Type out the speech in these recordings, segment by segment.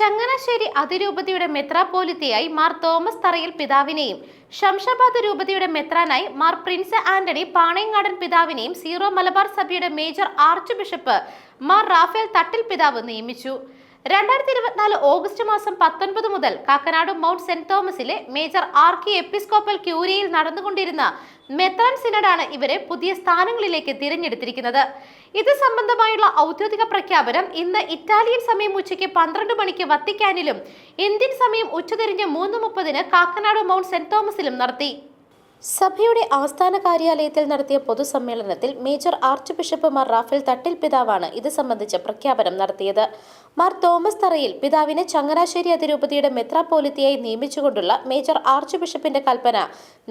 ചങ്ങനാശ്ശേരി അതിരൂപതയുടെ മെത്രാപോലിത്തയായി മാർ തോമസ് തറയിൽ പിതാവിനെയും ശംഷാബാദ് രൂപതയുടെ മെത്രാനായി മാർ പ്രിൻസ് ആന്റണി പാണയങ്ങാടൻ പിതാവിനെയും സീറോ മലബാർ സഭയുടെ major archbishop Mar Raphael Thattil പിതാവ് നിയമിച്ചു. രണ്ടായിരത്തി ഇരുപത്തിനാല് ഓഗസ്റ്റ് മാസം പത്തൊൻപത് മുതൽ കാക്കനാട് മൗണ്ട് സെന്റ് തോമസിലെ മേജർ ആർക്കി എപ്പിസ്കോപ്പൽ ക്യൂരിയയിൽ നടന്നുകൊണ്ടിരുന്ന മെത്രാൻ സിനഡാണ് ഇവരെ പുതിയ സ്ഥാനങ്ങളിലേക്ക് തിരഞ്ഞെടുത്തിരിക്കുന്നത്. ഇത് സംബന്ധമായുള്ള ഔദ്യോഗിക പ്രഖ്യാപനം ഇന്ന് ഇറ്റാലിയൻ സമയം ഉച്ചയ്ക്ക് പന്ത്രണ്ട് മണിക്ക് വത്തിക്കാനിലും ഇന്ത്യൻ സമയം ഉച്ചതിരിഞ്ഞ് മൂന്ന് മുപ്പതിന് കാക്കനാട് മൗണ്ട് സെന്റ് തോമസിലും നടത്തി. സഭയുടെ ആസ്ഥാന കാര്യാലയത്തിൽ നടത്തിയ പൊതുസമ്മേളനത്തിൽ major arch bishop Mar Rafale Thattil പിതാവാണ് ഇത് സംബന്ധിച്ച പ്രഖ്യാപനം നടത്തിയത്. മാർ തോമസ് തറയിൽ പിതാവിനെ ചങ്ങനാശ്ശേരി അതിരൂപതയുടെ മെത്രാപ്പോലിത്തിയായി നിയമിച്ചുകൊണ്ടുള്ള മേജർ ആർച്ച് ബിഷപ്പിന്റെ കൽപ്പന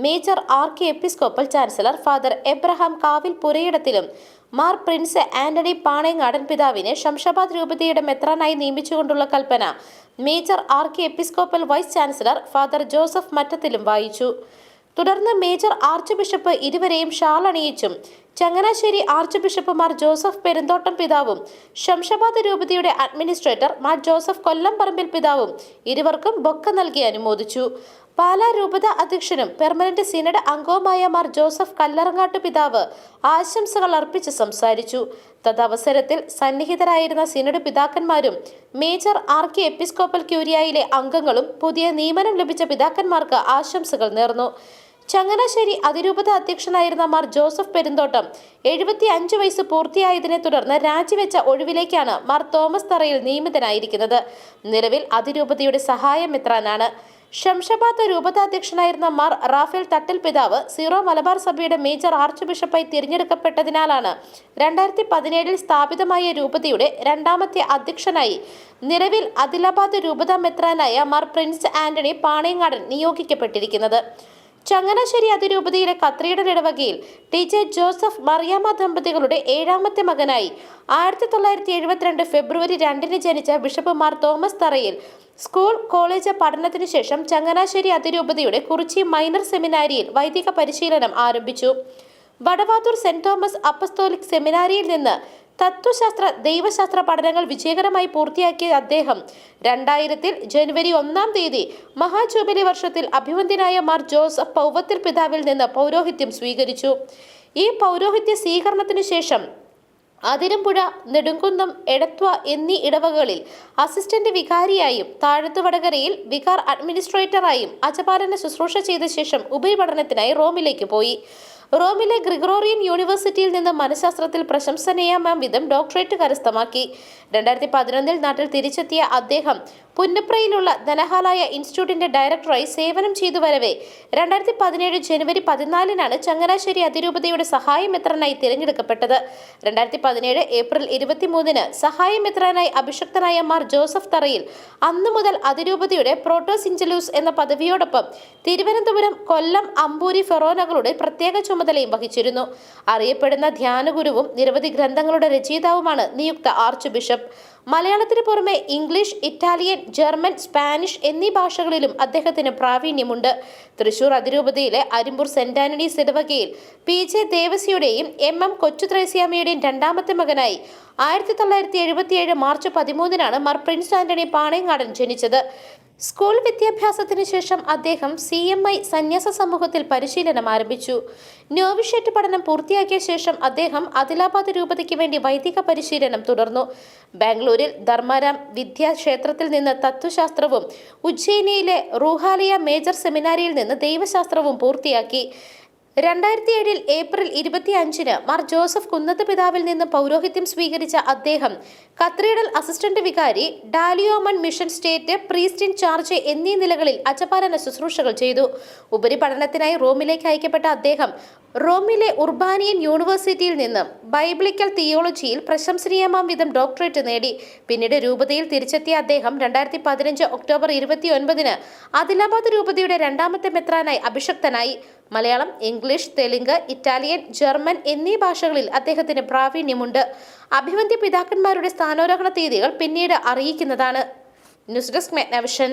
major archiepiscopal chancellor father Abraham കാവിൽ പുരയിടത്തിലും മാർ പ്രിൻസ് ആന്റണി പാണയങ്ങാടൻ പിതാവിനെ ശംഷാബാദ് രൂപതയുടെ മെത്രാനായി നിയമിച്ചുകൊണ്ടുള്ള കൽപ്പന major archiepiscopal vice chancellor father Joseph മറ്റത്തിലും വായിച്ചു. തുടർന്ന് മേജർ ആർച്ച് ബിഷപ്പ് ഇരുവരെയും ഷാൾ അണിയിച്ചും ചങ്ങനാശ്ശേരി ആർച്ച് ബിഷപ്പ് മാർ ജോസഫ് പെരുന്തോട്ടം പിതാവും ശംഷാബാദ് രൂപതയുടെ അഡ്മിനിസ്ട്രേറ്റർ മാർ ജോസഫ് കൊല്ലംപറമ്പിൽ പിതാവും ഇരുവർക്കും ബൊക്ക നൽകി അനുമോദിച്ചു. പാലാ രൂപത അധ്യക്ഷനും പെർമനന്റ് സിനഡ് അംഗവുമായ മാർ ജോസഫ് കല്ലറങ്ങാട്ട് പിതാവ് ആശംസകൾ അർപ്പിച്ച് സംസാരിച്ചു. തദവസരത്തിൽ സന്നിഹിതരായിരുന്ന സിനഡ് പിതാക്കന്മാരും മേജർ ആർക്കി എപ്പിസ്കോപ്പൽ ക്യൂരിയയിലെ അംഗങ്ങളും പുതിയ നിയമനം ലഭിച്ച പിതാക്കന്മാർക്ക് ആശംസകൾ നേർന്നു. ചങ്ങനാശ്ശേരി അതിരൂപത അധ്യക്ഷനായിരുന്ന മാർ ജോസഫ് പെരുന്തോട്ടം എഴുപത്തി അഞ്ച് വയസ്സ് പൂർത്തിയായതിനെ തുടർന്ന് രാജിവെച്ച ഒഴിവിലേക്കാണ് മാർ തോമസ് തറയിൽ നിയമിതനായിരിക്കുന്നത്. നിലവിൽ അതിരൂപതയുടെ സഹായം ശംഷാബാദ് രൂപതാധ്യക്ഷനായിരുന്ന മാർ റാഫേൽ തട്ടിൽ പിതാവ് സീറോ മലബാർ സഭയുടെ മേജർ ആർച്ച് ബിഷപ്പായി തിരഞ്ഞെടുക്കപ്പെട്ടതിനാലാണ് രണ്ടായിരത്തി പതിനേഴിൽ സ്ഥാപിതമായ രൂപതയുടെ രണ്ടാമത്തെ അധ്യക്ഷനായി നിലവിൽ അദിലാബാദ് രൂപതാ മെത്രാനായ മാർ പ്രിൻസ് ആന്റണി പാണയങ്ങാടൻ നിയോഗിക്കപ്പെട്ടിരിക്കുന്നത്. ചങ്ങനാശ്ശേരി അതിരൂപതയിലെ കത്രിയുടെ ഇടവകയിൽ ടീച്ചർ ജോസഫ് മറിയാമ്മ ദമ്പതികളുടെ ഏഴാമത്തെ മകനായി ആയിരത്തി തൊള്ളായിരത്തി എഴുപത്തിരണ്ട് ഫെബ്രുവരി രണ്ടിന് ജനിച്ച bishop Mar Thomas Tharayil school college പഠനത്തിനു ശേഷം ചങ്ങനാശ്ശേരി അതിരൂപതയുടെ കുറിച്ചി മൈനർ സെമിനാരിയിൽ വൈദിക പരിശീലനം ആരംഭിച്ചു. വടവാതൂർ സെന്റ് തോമസ് അപ്പസ്തോലിക് സെമിനാരിയിൽ നിന്ന് തത്വശാസ്ത്ര ദൈവശാസ്ത്ര പഠനങ്ങൾ വിജയകരമായി പൂർത്തിയാക്കിയ അദ്ദേഹം രണ്ടായിരത്തിൽ ജനുവരി ഒന്നാം തീയതി മഹാജൂബിലി വർഷത്തിൽ അഭിവന്ദ്യനായ മാർ ജോസഫ് പൗവത്തിൽ പിതാവിൽ നിന്ന് പൗരോഹിത്യം സ്വീകരിച്ചു. ഈ പൗരോഹിത്യ സ്വീകരണത്തിനു ശേഷം അതിരമ്പുഴ നെടുങ്കുന്നം എടത്വ എന്നീ ഇടവകളിൽ അസിസ്റ്റന്റ് വികാരിയായും താഴത്തു വടകരയിൽ വികാർ അഡ്മിനിസ്ട്രേറ്ററായും അജപാലന ശുശ്രൂഷ ചെയ്ത ശേഷം ഉപരിപഠനത്തിനായി റോമിലേക്ക് പോയി. റോമിലെ ഗ്രിഗോറിയൻ യൂണിവേഴ്സിറ്റിയിൽ നിന്ന് മനഃശാസ്ത്രത്തിൽ പ്രശംസനീയമാം വിധം ഡോക്ടറേറ്റ് കരസ്ഥമാക്കി. രണ്ടായിരത്തി പതിനൊന്നിൽ നാട്ടിൽ തിരിച്ചെത്തിയ അദ്ദേഹം പുന്നപ്രയിലുള്ള ധനഹാലായ ഇൻസ്റ്റിറ്റ്യൂട്ടിന്റെ ഡയറക്ടറായി സേവനം ചെയ്തു വരവെ. രണ്ടായിരത്തി പതിനേഴ് ജനുവരി പതിനാലിനാണ് ചങ്ങനാശ്ശേരി അതിരൂപതയുടെ സഹായമെത്രനായി തിരഞ്ഞെടുക്കപ്പെട്ടത്. രണ്ടായിരത്തി പതിനേഴ് ഏപ്രിൽ ഇരുപത്തിമൂന്നിന് സഹായമെത്രനായി അഭിഷക്തനായ മാർ ജോസഫ് തറയിൽ അന്നു മുതൽ അതിരൂപതയുടെ പ്രോട്ടോസിഞ്ചലൂസ് എന്ന പദവിയോടൊപ്പം തിരുവനന്തപുരം കൊല്ലം അമ്പൂരി ഫെറോനകളുടെ പ്രത്യേക ചുമതലയും വഹിച്ചിരുന്നു. അറിയപ്പെടുന്ന ധ്യാനഗുരുവും നിരവധി ഗ്രന്ഥങ്ങളുടെ രചയിതാവുമാണ് നിയുക്ത ആർച്ച് ബിഷപ്പ്. മലയാളത്തിന് പുറമെ ഇംഗ്ലീഷ് ഇറ്റാലിയൻ ജർമ്മൻ സ്പാനിഷ് എന്നീ ഭാഷകളിലും അദ്ദേഹത്തിന് പ്രാവീണ്യമുണ്ട്. തൃശൂർ അതിരൂപതയിലെ അരിമ്പൂർ സെന്റ് ആന്റണീസ് ഇടവകയിൽ പി ജെ ദേവസിയുടെയും എം എം കൊച്ചുത്രേസ്യാമ്മയുടെയും രണ്ടാമത്തെ മകനായി ആയിരത്തി തൊള്ളായിരത്തി എഴുപത്തിയേഴ് മാർച്ച് പതിമൂന്നിനാണ് മർ പ്രിൻസ് ആന്റണി പാണയങ്ങാടൻ ജനിച്ചത്. സ്കൂൾ വിദ്യാഭ്യാസത്തിന് ശേഷം അദ്ദേഹം സി എം ഐ സന്യാസ സമൂഹത്തിൽ പരിശീലനം ആരംഭിച്ചു. നോവിഷേറ്റ് പഠനം പൂർത്തിയാക്കിയ ശേഷം അദ്ദേഹം അദിലാബാദ് രൂപതയ്ക്ക് വേണ്ടി വൈദിക പരിശീലനം തുടർന്നു. ബാംഗ്ലൂരിൽ ധർമാരാം വിദ്യാക്ഷേത്രത്തിൽ നിന്ന് തത്വശാസ്ത്രവും ഉജ്ജയിനിയിലെ റൂഹാലിയ മേജർ സെമിനാരിയിൽ നിന്ന് ദൈവശാസ്ത്രവും പൂർത്തിയാക്കി. രണ്ടായിരത്തി ഏഴിൽ ഏപ്രിൽ ഇരുപത്തി അഞ്ചിന് മാർ ജോസഫ് കുന്നത്ത് പിതാവിൽ നിന്ന് പൗരോഹിത്യം സ്വീകരിച്ച അദ്ദേഹം cathedral assistant vicar ഡാലിയോമൺ mission state priest in charge എന്നീ നിലകളിൽ അച്ചപാലന ശുശ്രൂഷകൾ ചെയ്തു. ഉപരിപഠനത്തിനായി റോമിലേക്ക് അയക്കപ്പെട്ട അദ്ദേഹം റോമിലെ ഉർബാനിയൻ യൂണിവേഴ്സിറ്റിയിൽ നിന്ന് ബൈബിളിക്കൽ തിയോളജിയിൽ പ്രശംസനീയമാം വിധം ഡോക്ടറേറ്റ് നേടി. പിന്നീട് രൂപതയിൽ തിരിച്ചെത്തിയ അദ്ദേഹം രണ്ടായിരത്തി പതിനഞ്ച് ഒക്ടോബർ ഇരുപത്തി ഒൻപതിന് ആദിലാബാദ് രൂപതയുടെ രണ്ടാമത്തെ മെത്രാനായി അഭിഷക്തനായി. Malayalam English Telugu Italian German എന്നീ ഭാഷകളിൽ അദ്ദേഹത്തിന് പ്രാവീണ്യമുണ്ട്. അഭിവന്ധ്യ പിതാക്കന്മാരുടെ സ്ഥാനോരോഹണ തീയതികൾ പിന്നീട് അറിയിക്കുന്നതാണ്. News desk മെഗ്നവിഷൻ.